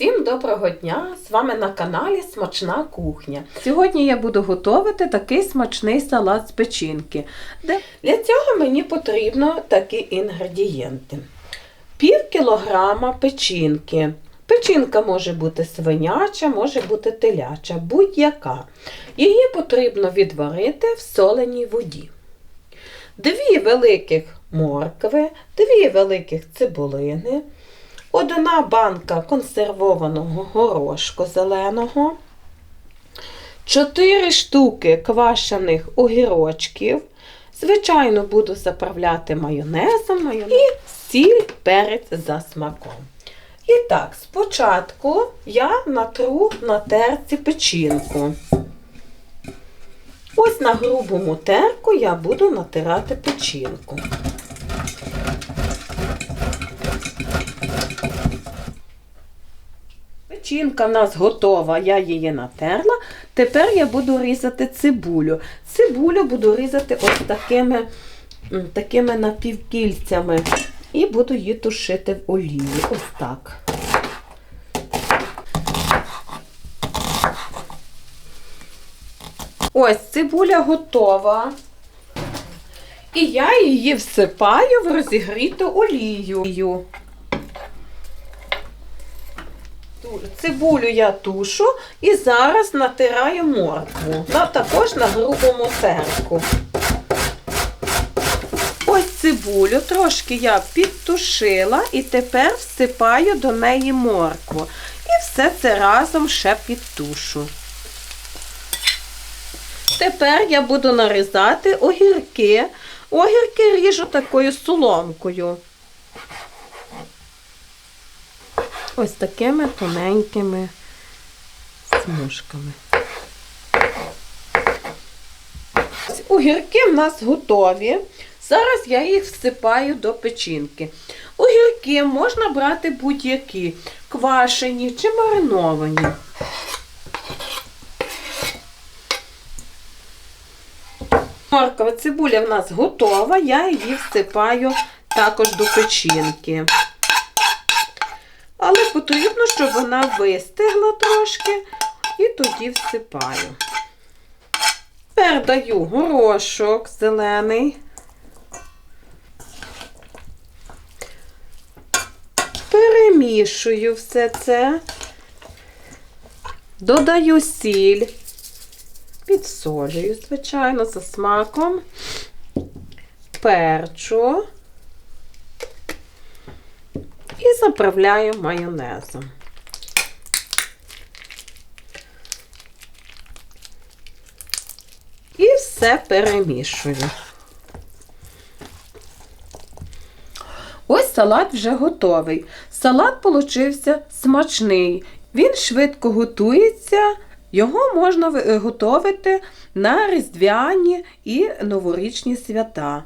Всім доброго дня! З вами на каналі Смачна кухня. Сьогодні я буду готувати такий смачний салат з печінки. Для цього мені потрібно такі інгредієнти: пів кілограма печінки. Печінка може бути свиняча, може бути теляча, будь-яка. Її потрібно відварити в соленій воді. Дві великих моркви, дві великих цибулини, одна банка консервованого горошку зеленого, 4 штуки квашених огірочків. Звичайно, буду заправляти майонезом, майонез. і сіль, перець за смаком. І так, спочатку я натру на терці печінку. Ось на грубому терку я буду натирати печінку. Печінка в нас готова, я її натерла. Тепер я буду різати цибулю. Цибулю буду різати ось такими, такими напівкільцями. І буду її тушити в олії. Ось так. Ось цибуля готова. І я її всипаю в розігріту олію. Цибулю я тушу і зараз натираю моркву. На, також на грубому терку. Ось цибулю трошки я підтушила і тепер всипаю до неї моркву. І все це разом ще підтушу. Тепер я буду нарізати огірки. Огірки ріжу такою соломкою. Ось такими тоненькими смужками. Огірки в нас готові. Зараз я їх всипаю до печінки. Огірки можна брати будь-які, квашені чи мариновані. Моркова цибуля в нас готова, я її всипаю також до печінки. Але потрібно, щоб вона вистигла трошки, і тоді всипаю. Тепер даю горошок зелений. Перемішую все це. Додаю сіль. Підсолюю, звичайно, за смаком. Перчу. І заправляю майонезом. І все перемішую. Ось салат вже готовий. Салат получився смачний. Він швидко готується. Його можна ви- готувати на різдвяні і новорічні свята.